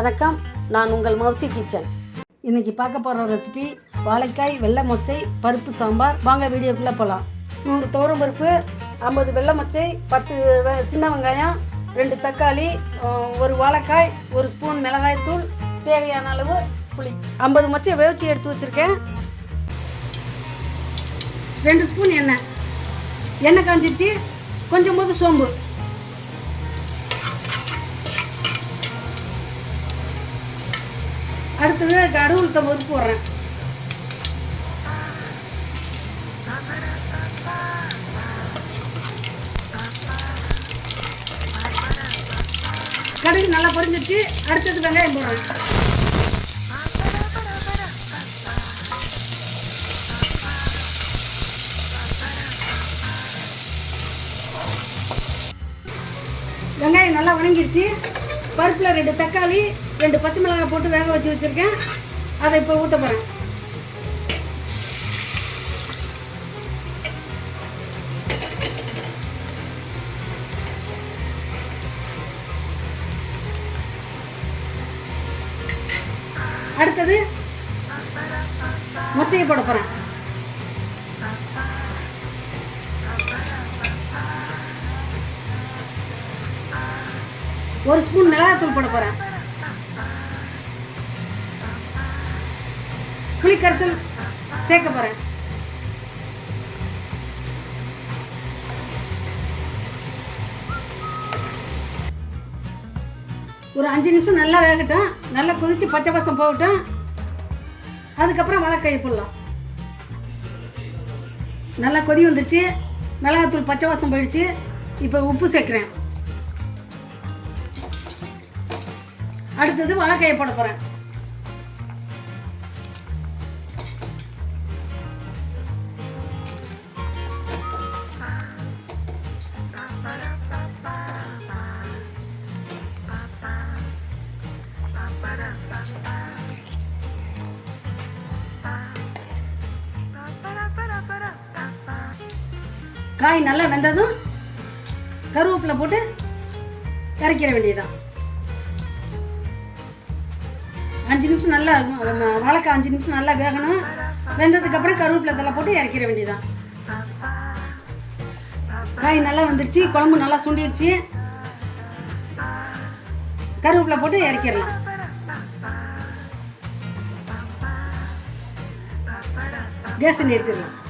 வணக்கம். நான் உங்கள் மவுசி கிச்சன் இன்னைக்கு பார்க்க போகிற ரெசிபி வாழைக்காய் வெள்ளை மொச்சை பருப்பு சாம்பார். வாங்க வீடியோக்குள்ளே போகலாம் நூறு துவரம் பருப்பு ஐம்பது வெள்ளை மொச்சை பத்து சின்ன வெங்காயம் ரெண்டு தக்காளி ஒரு வாழைக்காய் ஒரு ஸ்பூன் மிளகாய் தூள் தேவையான அளவு புளி. ஐம்பது மொச்சை வேவிச்சு எடுத்து வச்சுருக்கேன். ரெண்டு ஸ்பூன் எண்ணெய். எண்ணெய் காஞ்சிருச்சு. கொஞ்சம் போது சோம்பு. அடுத்தது கடுகு உளுத்தம் பருப்பு போடுறேன். கடுகு நல்லா பொரிஞ்சிருச்சு. அடுத்தது வெங்காயம் போடுறேன். வெங்காயம் நல்லா வணங்கிருச்சு. பருப்பில் ரெண்டு தக்காளி ரெண்டு பச்சை மிளகாய் போட்டு வேக வச்சு வச்சுருக்கேன். அதை இப்போ ஊற்ற போகிறேன் அடுத்தது மொச்சையை போட போகிறேன் ஒரு ஸ்பூன் மிளகாத்தூள் போட போகிறேன் புளிக்கரைசல் சேர்க்க போகிறேன் ஒரு அஞ்சு நிமிஷம் நல்லா வேகட்டும். நல்லா கொதித்து பச்சை பசம் போகட்டும். அதுக்கப்புறம் வாழைக்காய் போடலாம். நல்லா கொதி வந்துருச்சு. மிளகாத்தூள் பச்சை வாசம் போயிடுச்சு. இப்போ உப்பு சேர்க்குறேன். அடுத்தது வாழைக்காயை போட போகிறேன் காய் நல்லா வெந்ததும் கருவேப்பிலை போட்டு இறக்கிற வேண்டியதுதான். அஞ்சு நிமிஷம் நல்லா ம- அஞ்சு நிமிஷம் நல்லா வேகணும். வெந்ததுக்கப்புறம் கருவேப்பிலை தலை போட்டு இறக்கிற வேண்டியதுதான். காய் நல்லா வந்துருச்சு குழம்பு நல்லா சுண்டிருச்சு. கருவேப்பிலை போட்டு இறக்கிடலாம். கேஸ் நிறுத்திடலாம்